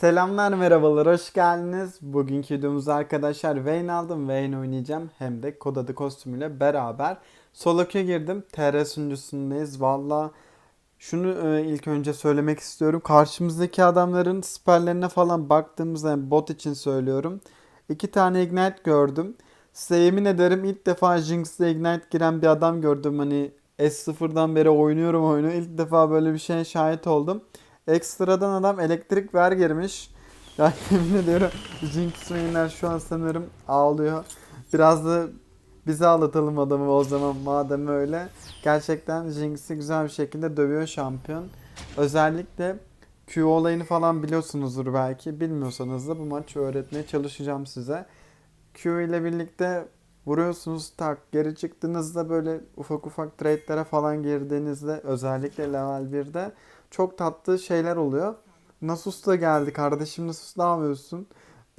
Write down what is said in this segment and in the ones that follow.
Selamlar merhabalar hoş geldiniz. Bugünkü videomuzda arkadaşlar Vayne aldım. Vayne oynayacağım. Hem de kod adı kostümüyle beraber. Solo queue girdim. TR sunucusundeyiz. Valla şunu e, ilk önce söylemek istiyorum. Karşımızdaki adamların siperlerine falan baktığımızda yani bot için söylüyorum. İki tane ignite gördüm. Size yemin ederim ilk defa Jinx'le ignite giren bir adam gördüm. Hani S0'dan beri oynuyorum oyunu. İlk defa böyle bir şeye şahit oldum. Ekstradan adam elektrik ver girmiş. Ya yemin ediyorum Jinx mainler şu an sanırım ağlıyor. Biraz da bize ağlatalım adamı o zaman madem öyle. Gerçekten Jinx'i güzel bir şekilde dövüyor şampiyon. Özellikle Q olayını falan biliyorsunuzdur belki. Bilmiyorsanız da bu maçı öğretmeye çalışacağım size. Q ile birlikte vuruyorsunuz tak geri çıktığınızda böyle ufak ufak trade'lere falan girdiğinizde özellikle level 1'de çok tatlı şeyler oluyor. Nasus da geldi kardeşim Nasus ne yapıyorsun?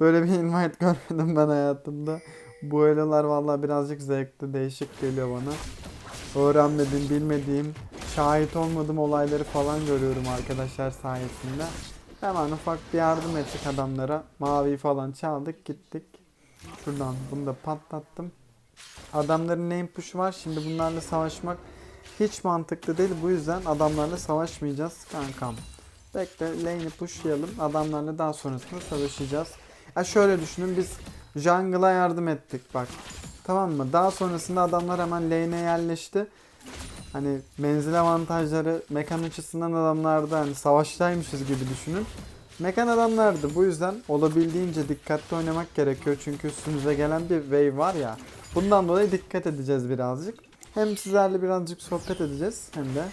Böyle bir invite görmedim ben hayatımda. Bu eleler vallahi birazcık zevkli değişik geliyor bana. Öğrenmediğim, bilmediğim, şahit olmadığım olayları falan görüyorum arkadaşlar sayesinde. Hemen ufak bir yardım ettik adamlara. Maviyi falan çaldık gittik. Şuradan bunu da patlattım. Adamların name push'u var. Şimdi bunlarla savaşmak hiç mantıklı değil. Bu yüzden adamlarla savaşmayacağız kankam. Bekle lane'i pushlayalım. Adamlarla daha sonrasında savaşacağız. Ya şöyle düşünün biz jungle'a yardım ettik bak. Tamam mı? Daha sonrasında adamlar hemen lane'e yerleşti. Hani menzil avantajları mekan açısından adamlarda hani savaştaymışız gibi düşünün. Mekan adamlardı. Bu yüzden olabildiğince dikkatli oynamak gerekiyor. Çünkü üstümüze gelen bir wave var ya. Bundan dolayı dikkat edeceğiz birazcık. Hem sizlerle birazcık sohbet edeceğiz hem de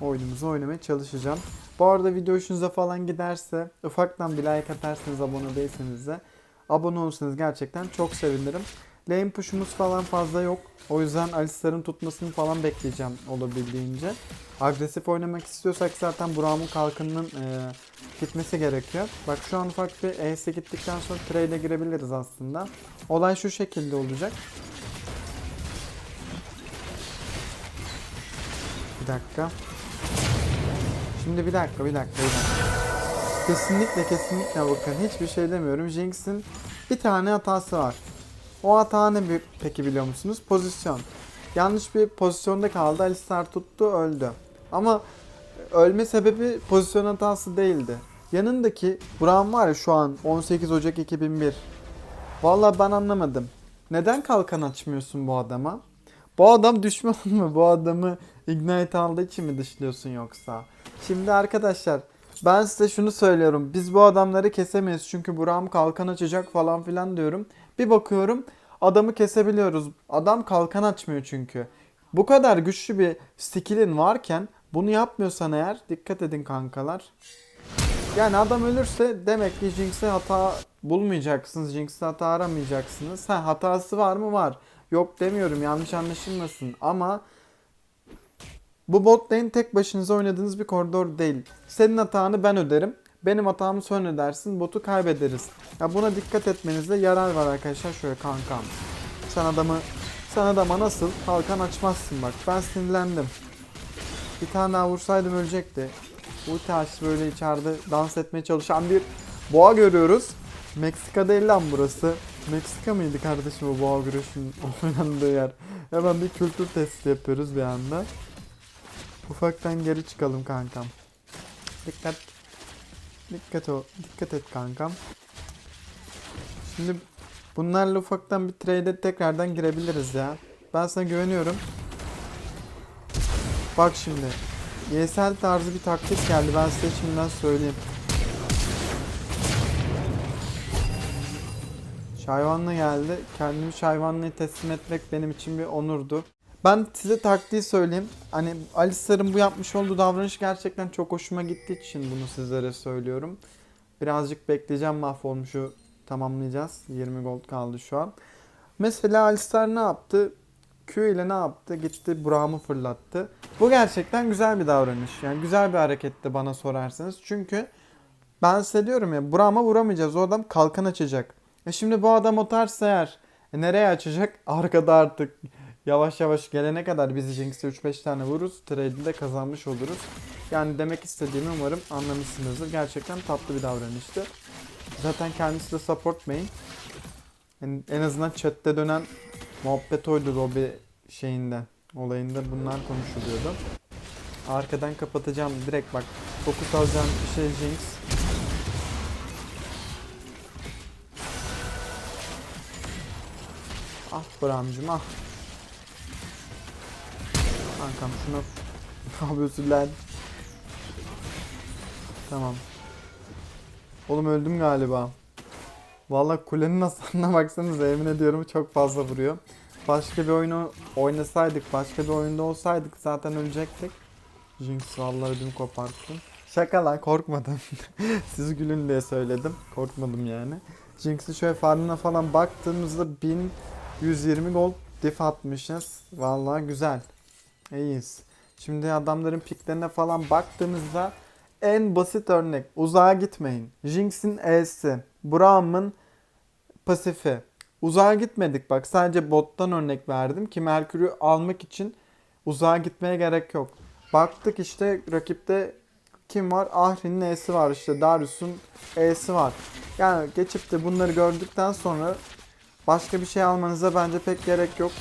oyunumuzu oynamaya çalışacağım. Bu arada video hoşunuza falan giderse ufaktan bir like atarsanız abone değilseniz de abone olursanız gerçekten çok sevinirim. Lane push'umuz falan fazla yok. O yüzden Alistar'ın tutmasını falan bekleyeceğim olabildiğince. Agresif oynamak istiyorsak zaten Braum'un kalkanının e, gitmesi gerekiyor. Bak şu an ufak bir Ace'e gittikten sonra trade'e girebiliriz aslında. Olay şu şekilde olacak. Bir dakika. Şimdi bir dakika, bir dakika, bir dakika. Kesinlikle kesinlikle bakın hiçbir şey demiyorum. Jinx'in bir tane hatası var. O hata ne bi- peki biliyor musunuz? Pozisyon. Yanlış bir pozisyonda kaldı. Alistar tuttu öldü. Ama ölme sebebi pozisyon hatası değildi. Yanındaki Braum var ya şu an 18 Ocak 2001. Vallahi ben anlamadım. Neden kalkan açmıyorsun bu adama? Bu adam düşman mı? Bu adamı Ignite aldığı için mi dışlıyorsun yoksa? Şimdi arkadaşlar ben size şunu söylüyorum. Biz bu adamları kesemeyiz çünkü Buram kalkan açacak falan filan diyorum. Bir bakıyorum adamı kesebiliyoruz. Adam kalkan açmıyor çünkü. Bu kadar güçlü bir skill'in varken bunu yapmıyorsan eğer dikkat edin kankalar. Yani adam ölürse demek ki Jinx'e hata bulmayacaksınız. Jinx'e hata aramayacaksınız. Ha hatası var mı? Var. Yok demiyorum yanlış anlaşılmasın ama bu bot lane tek başınıza oynadığınız bir koridor değil. Senin hatanı ben öderim. Benim hatamı sen ödersin. Botu kaybederiz. Ya buna dikkat etmenizde yarar var arkadaşlar. Şöyle kankam. Sen adamı sen adama nasıl kalkan açmazsın bak. Ben sinirlendim. Bir tane daha vursaydım ölecekti. Ulti açtı böyle içeride dans etmeye çalışan bir boğa görüyoruz. Meksika değil lan burası. Meksika mıydı kardeşim o boğa güreşinin oynandığı yer? Hemen bir kültür testi yapıyoruz bir anda. Ufaktan geri çıkalım kankam. Dikkat. Dikkat o. Dikkat et kankam. Şimdi bunlarla ufaktan bir trade'e tekrardan girebiliriz ya. Ben sana güveniyorum. Bak şimdi. YSL tarzı bir taktik geldi. Ben size şimdiden söyleyeyim. Şayvanla geldi. Kendimi Şayvanlı'ya teslim etmek benim için bir onurdu. Ben size taktiği söyleyeyim. Hani Alistar'ın bu yapmış olduğu davranış gerçekten çok hoşuma gittiği için bunu sizlere söylüyorum. Birazcık bekleyeceğim mahvolmuşu tamamlayacağız. 20 gold kaldı şu an. Mesela Alistar ne yaptı? Q ile ne yaptı? Gitti Braum'u fırlattı. Bu gerçekten güzel bir davranış. Yani güzel bir hareketti bana sorarsanız. Çünkü ben size diyorum ya Braum'a vuramayacağız. O adam kalkan açacak. E şimdi bu adam atarsa eğer e nereye açacak? Arkada artık yavaş yavaş gelene kadar biz Jinx'e 3-5 tane vururuz. Trade'i de kazanmış oluruz. Yani demek istediğimi umarım anlamışsınızdır. Gerçekten tatlı bir davranıştı. Zaten kendisi de support main. En azından chatte dönen muhabbet oydu Robby şeyinde. Olayında bunlar konuşuluyordu. Arkadan kapatacağım direkt bak. Fokus alacağım şey Jinx. Ah Bramcım ah. Kankam şunu ne yapıyorsun lan? Tamam. Oğlum öldüm galiba. Vallahi kulenin hasarına baksanıza emin ediyorum çok fazla vuruyor. Başka bir oyunu oynasaydık, başka bir oyunda olsaydık zaten ölecektik. Jinx vallahi ödüm koparttım. Şaka lan korkmadım. Siz gülün diye söyledim. Korkmadım yani. Jinx'in şöyle farmına falan baktığımızda 1120 gold diff atmışız. Vallahi güzel. İyiyiz. Şimdi adamların piklerine falan baktığımızda en basit örnek. Uzağa gitmeyin. Jinx'in E'si. Braum'un pasifi. Uzağa gitmedik bak. Sadece bottan örnek verdim ki Merkür'ü almak için uzağa gitmeye gerek yok. Baktık işte rakipte kim var? Ahri'nin E'si var işte. Darius'un E'si var. Yani geçip de bunları gördükten sonra başka bir şey almanıza bence pek gerek yok.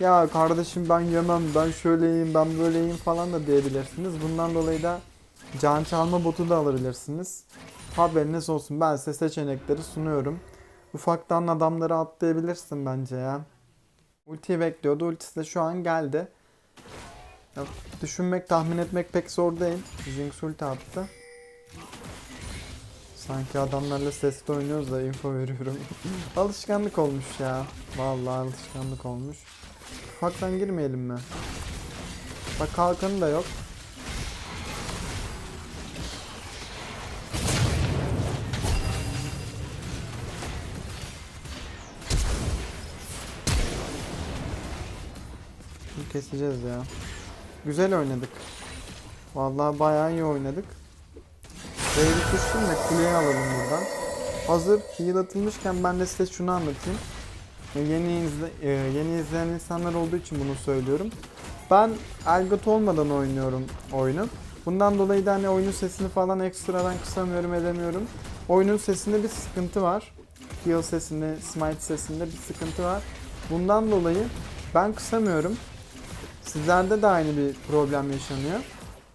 Ya kardeşim ben yemem, ben şöyleyim, ben böyleyim falan da diyebilirsiniz. Bundan dolayı da can çalma botu da alabilirsiniz. Haberiniz olsun. Ben size seçenekleri sunuyorum. Ufaktan adamları atlayabilirsin bence ya. Ultiyi bekliyordu. Ultisi de şu an geldi. Ya, düşünmek, tahmin etmek pek zor değil. Jinx ulti attı. Sanki adamlarla sesli oynuyoruz da info veriyorum. alışkanlık olmuş ya. Vallahi alışkanlık olmuş. Ufaktan girmeyelim mi? Bak kalkanı da yok. Şimdi keseceğiz ya. Güzel oynadık. Vallahi bayağı iyi oynadık. Wave'i tuttum da kuleyi alalım buradan. Hazır heal atılmışken ben de size şunu anlatayım. E, Yeni, izle, e, yeni izleyen insanlar olduğu için bunu söylüyorum. Ben Elgato olmadan oynuyorum oyunu. Bundan dolayı da hani oyunun sesini falan ekstradan kısamıyorum edemiyorum. Oyunun sesinde bir sıkıntı var. Heal sesinde, smite sesinde bir sıkıntı var. Bundan dolayı ben kısamıyorum. Sizlerde de aynı bir problem yaşanıyor.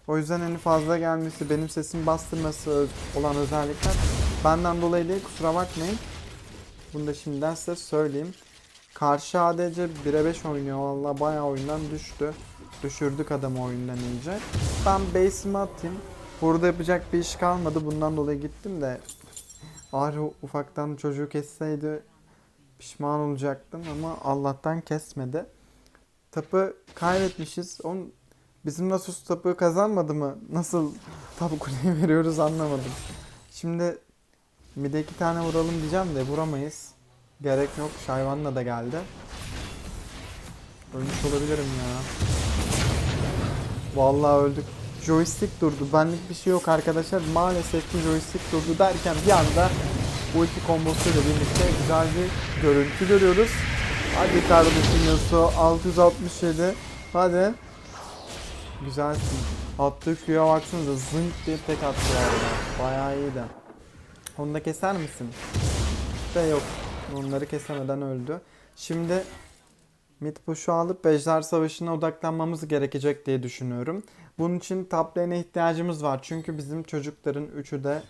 O yüzden hani fazla gelmesi, benim sesimi bastırması olan özellikler benden dolayı değil kusura bakmayın. Bunu da şimdiden size söyleyeyim. Karşı ADC 1'e 5 oynuyor. Valla bayağı oyundan düştü. Düşürdük adamı oyundan iyice. Ben base'imi atayım. Burada yapacak bir iş kalmadı. Bundan dolayı gittim de. Ağrı ufaktan çocuğu kesseydi pişman olacaktım ama Allah'tan kesmedi. Tapı kaybetmişiz. Onun bizim Nasus tapı kazanmadı mı? Nasıl tapu kuleyi veriyoruz anlamadım. Şimdi bir de iki tane vuralım diyeceğim de vuramayız. Gerek yok. Şayvanla da geldi. Ölmüş olabilirim ya. Vallahi öldük. Joystick durdu. Benlik bir şey yok arkadaşlar. Maalesef ki joystick durdu derken bir anda ulti kombosuyla birlikte güzel bir görüntü görüyoruz. Hadi kardeşim Yasuo 667. Hadi. Güzelsin. Attığı Q'ya baksanıza zınk diye tek attı ya. Bayağı iyiydi. Onu da keser misin? De yok. Onları kesemeden öldü. Şimdi mid push'u alıp Ejder Savaşı'na odaklanmamız gerekecek diye düşünüyorum. Bunun için top lane'e ihtiyacımız var. Çünkü bizim çocukların üçü de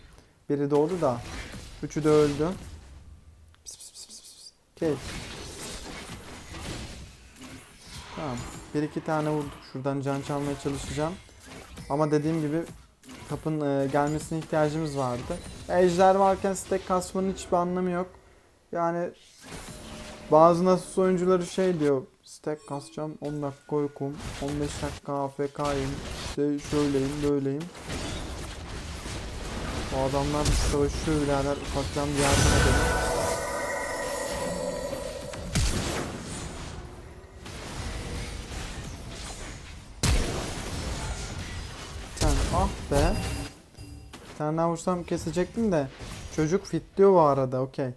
biri doğdu da üçü de öldü. Pis pis pis pis. Okey. Tamam. Bir iki tane vurduk. Şuradan can çalmaya çalışacağım. Ama dediğim gibi kapın e, gelmesine ihtiyacımız vardı. Ejder varken stack kasmanın hiçbir anlamı yok. Yani bazı Nasus oyuncuları şey diyor. Stack kasacağım 10 dakika uykum, 15 dakika AFK'yim, işte şöyleyim böyleyim. O adamlar savaşıyor birader ufaktan bir yardım edelim. Daha vursam kesecektim de. Çocuk fitliyor bu arada okey.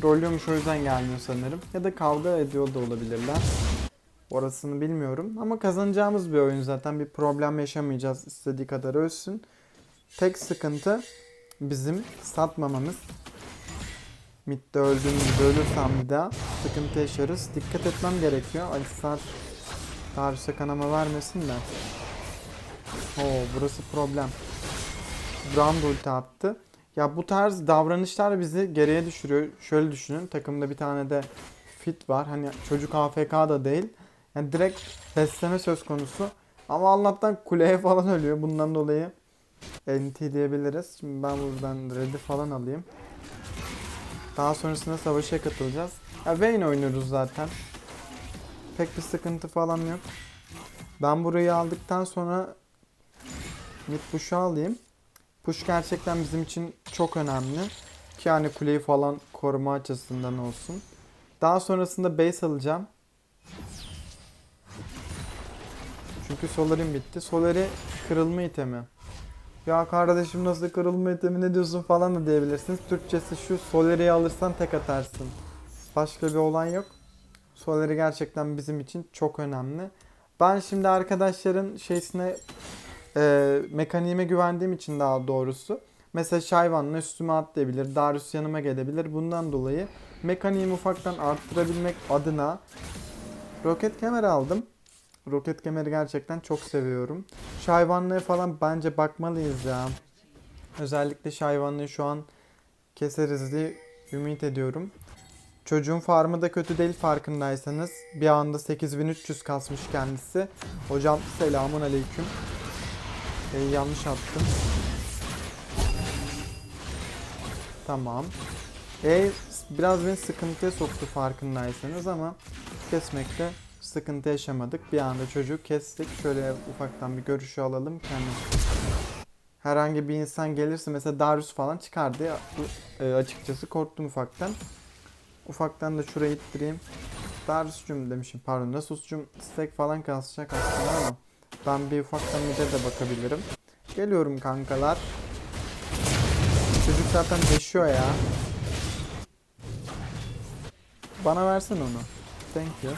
Trollüyormuş o yüzden gelmiyor sanırım. Ya da kavga ediyor da olabilirler. Orasını bilmiyorum. Ama kazanacağımız bir oyun zaten. Bir problem yaşamayacağız istediği kadar ölsün. Tek sıkıntı bizim satmamamız. Mid'de öldüğüm gibi ölürsem bir daha sıkıntı yaşarız. Dikkat etmem gerekiyor. Alistar Darius'a kanama vermesin de. Oo burası problem. Brand ulti attı. Ya bu tarz davranışlar bizi geriye düşürüyor. Şöyle düşünün. Takımda bir tane de fit var. Hani çocuk AFK da değil. Yani direkt besleme söz konusu. Ama Allah'tan kuleye falan ölüyor. Bundan dolayı NT diyebiliriz. Şimdi ben buradan red'i falan alayım. Daha sonrasında savaşa katılacağız. Ya Vayne oynuyoruz zaten. Pek bir sıkıntı falan yok. Ben burayı aldıktan sonra mid push'u alayım. Push gerçekten bizim için çok önemli. Ki yani kuleyi falan koruma açısından olsun. Daha sonrasında base alacağım. Çünkü Solar'im bitti. Solar'i kırılma itemi. Ya kardeşim nasıl kırılma itemi ne diyorsun falan da diyebilirsiniz. Türkçesi şu Solar'i alırsan tek atarsın. Başka bir olay yok. Solar'i gerçekten bizim için çok önemli. Ben şimdi arkadaşların şeysine e, mekaniğime güvendiğim için daha doğrusu. Mesela Şayvan'la üstüme atlayabilir. Darius yanıma gelebilir. Bundan dolayı mekaniğimi ufaktan arttırabilmek adına roket kemer aldım. Roket kemeri gerçekten çok seviyorum. Şayvanlığa falan bence bakmalıyız ya. Özellikle şayvanlığı şu an keseriz diye ümit ediyorum. Çocuğun farmı da kötü değil farkındaysanız. Bir anda 8300 kasmış kendisi. Hocam selamun aleyküm. Ee, yanlış attım. Tamam. E biraz beni sıkıntıya soktu farkındaysanız ama kesmekte sıkıntı yaşamadık. Bir anda çocuğu kestik. Şöyle ufaktan bir görüşü alalım kendimiz. Herhangi bir insan gelirse mesela Darius falan çıkardı. E, açıkçası korktum ufaktan. Ufaktan da şuraya ittireyim. Darius'cum demişim pardon. Nasus'cum stack falan kasacak aslında ama ben bir ufaktan bir de bakabilirim. Geliyorum kankalar. Çocuk zaten yaşıyor ya. Bana versene onu. Thank you.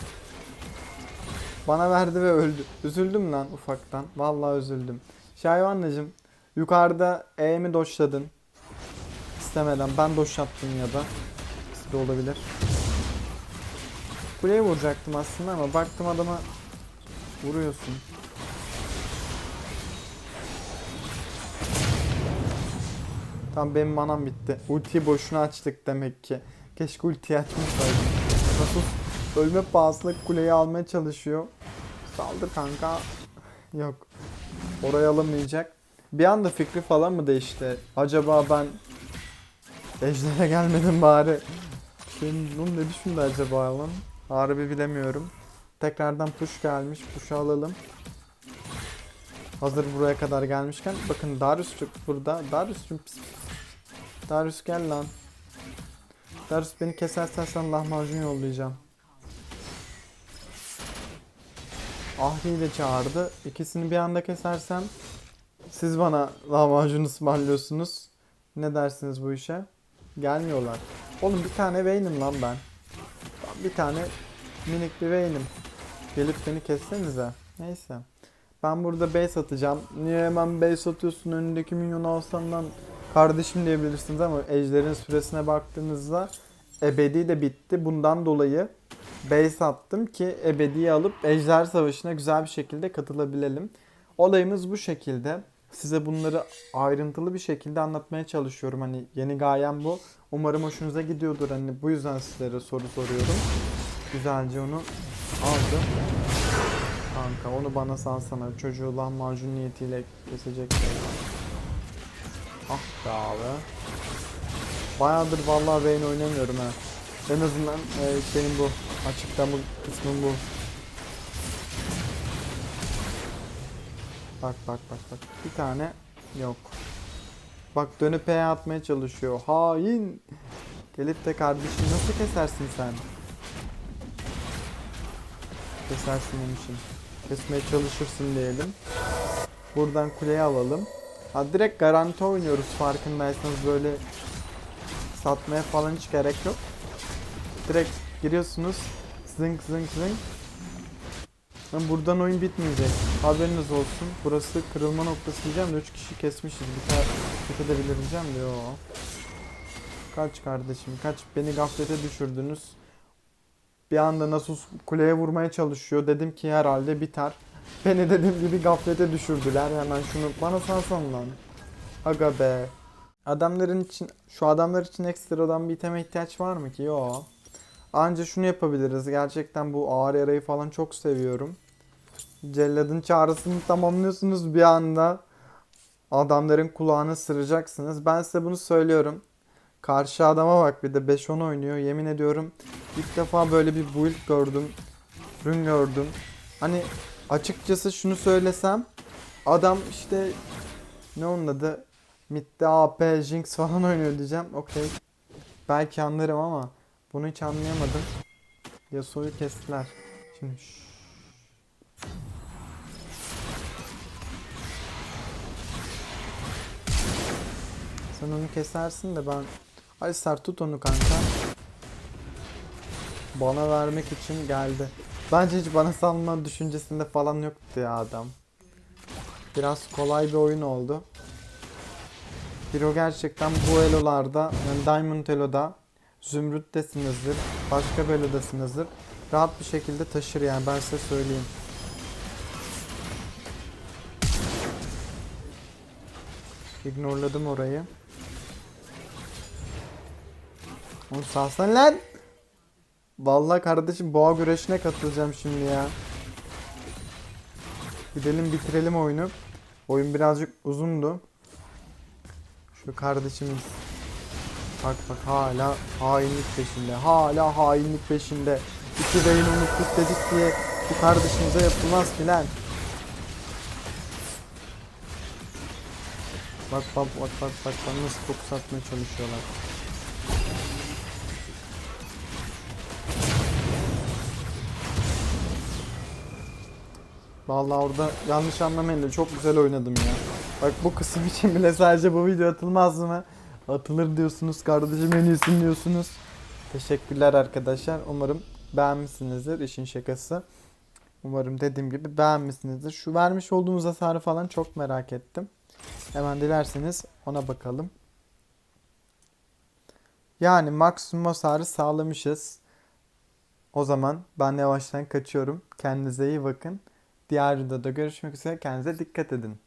Bana verdi ve öldü. Üzüldüm lan ufaktan. Vallahi üzüldüm. Şayvanlıcım yukarıda E mi doşladın? İstemeden ben doşlattım ya da. İkisi de olabilir. Kuleye vuracaktım aslında ama baktım adama vuruyorsun. Tam benim manam bitti. Ultiyi boşuna açtık demek ki. Keşke ultiyi açmasaydım. Nasıl ölme pahasına kuleyi almaya çalışıyor. Saldır kanka. Yok. Oraya alamayacak. Bir anda fikri falan mı değişti? Acaba ben Ejder'e gelmedim bari. Benim bunu ne düşündü acaba lan? Harbi bilemiyorum. Tekrardan push gelmiş. Push'u alalım. Hazır buraya kadar gelmişken bakın Darius burada. Darius'cum pis pis. Darius gel lan. Darius beni kesersen sana lahmacun yollayacağım. Ahri'yi de çağırdı. İkisini bir anda kesersem siz bana lahmacun ısmarlıyorsunuz. Ne dersiniz bu işe? Gelmiyorlar. Oğlum bir tane Vayne'im lan ben. Bir tane minik bir Vayne'im. Gelip beni kessenize. Neyse. Ben burada base atacağım. Niye hemen base atıyorsun önündeki minyonu alsan lan kardeşim diyebilirsiniz ama ejderin süresine baktığınızda ebedi de bitti. Bundan dolayı base attım ki ebediyi alıp ejder savaşına güzel bir şekilde katılabilelim. Olayımız bu şekilde. Size bunları ayrıntılı bir şekilde anlatmaya çalışıyorum. Hani yeni gayem bu. Umarım hoşunuza gidiyordur. Hani bu yüzden sizlere soru soruyorum. Güzelce onu aldım. Kanka onu bana salsana. Çocuğu lahmacun niyetiyle kesecek. Ah be abi. Bayağıdır vallahi Vayne oynamıyorum ha. En azından e, benim bu açıklama kısmım bu. Bak bak bak bak. Bir tane yok. Bak dönüp P atmaya çalışıyor. Hain. Gelip de kardeşim nasıl kesersin sen? Kesersin demişim. Kesmeye çalışırsın diyelim. Buradan kuleyi alalım. Ha direkt garanti oynuyoruz farkındaysanız böyle satmaya falan hiç gerek yok. Direkt giriyorsunuz. Zınk zınk zınk. Ben buradan oyun bitmeyecek. Haberiniz olsun. Burası kırılma noktası diyeceğim de 3 kişi kesmişiz. Bir tane edebilir diyeceğim de. Kaç kardeşim kaç beni gaflete düşürdünüz. Bir anda Nasus kuleye vurmaya çalışıyor. Dedim ki herhalde biter. Beni dediğim gibi gaflete düşürdüler. Hemen şunu bana salsan lan. Aga be. Adamların için şu adamlar için ekstradan bir iteme ihtiyaç var mı ki? Yo. Anca şunu yapabiliriz. Gerçekten bu ağır yarayı falan çok seviyorum. Celladın çağrısını tamamlıyorsunuz bir anda. Adamların kulağını sıracaksınız. Ben size bunu söylüyorum. Karşı adama bak bir de 5-10 oynuyor. Yemin ediyorum ilk defa böyle bir build gördüm. Ürün gördüm. Hani açıkçası şunu söylesem adam işte ne onun adı Mid'de AP, Jinx falan oynuyor diyeceğim. Okey. Belki anlarım ama bunu hiç anlayamadım. Yasuo'yu kestiler. Şimdi şşş. Sen onu kesersin de ben... Alistar tut onu kanka. Bana vermek için geldi. Bence hiç bana salma düşüncesinde falan yoktu ya adam. Biraz kolay bir oyun oldu. Hero gerçekten bu elolarda, yani Diamond Elo'da, Zümrüt'tesinizdir, başka bir elodasınızdır. Rahat bir şekilde taşır yani ben size söyleyeyim. Ignorladım orayı. Oğlum salsana lan. Vallahi kardeşim boğa güreşine katılacağım şimdi ya. Gidelim bitirelim oyunu. Oyun birazcık uzundu. Şu kardeşimiz. Bak bak hala hainlik peşinde. Hala hainlik peşinde. İki beyin unuttuk dedik diye bu kardeşimize yapılmaz ki lan. Bak bak bak bak bak bak nasıl fokus atmaya çalışıyorlar. Vallahi orada yanlış anlamayın da çok güzel oynadım ya. Bak bu kısım için bile sadece bu video atılmaz mı? Atılır diyorsunuz kardeşim en iyisin diyorsunuz. Teşekkürler arkadaşlar. Umarım beğenmişsinizdir işin şakası. Umarım dediğim gibi beğenmişsinizdir. Şu vermiş olduğumuz hasarı falan çok merak ettim. Hemen dilerseniz ona bakalım. Yani maksimum hasarı sağlamışız. O zaman ben yavaştan kaçıyorum. Kendinize iyi bakın. Diğer videoda görüşmek üzere. Kendinize dikkat edin.